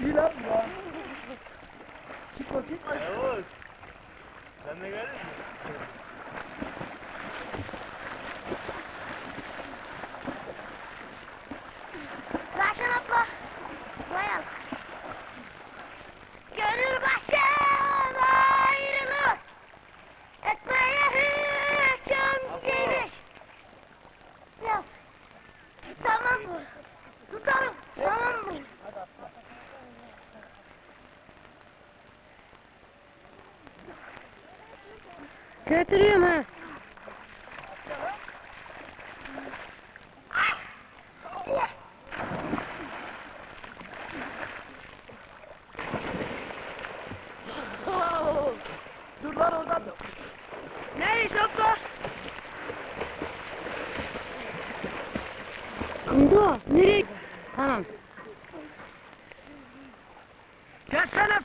İyi lan bu ya. Çık bakayım. Ay. Yavuz. Sen de geldin mi? Versen abla. Bayan. Gönül başım ayrılık. Etmeye giymiş. Yaz. Tamam mı? Tutalım. Tamam mı? Götürüyorum ha. Dur lan oradan. Nereye şapka? Ando, nereye? Tamam. Gelsene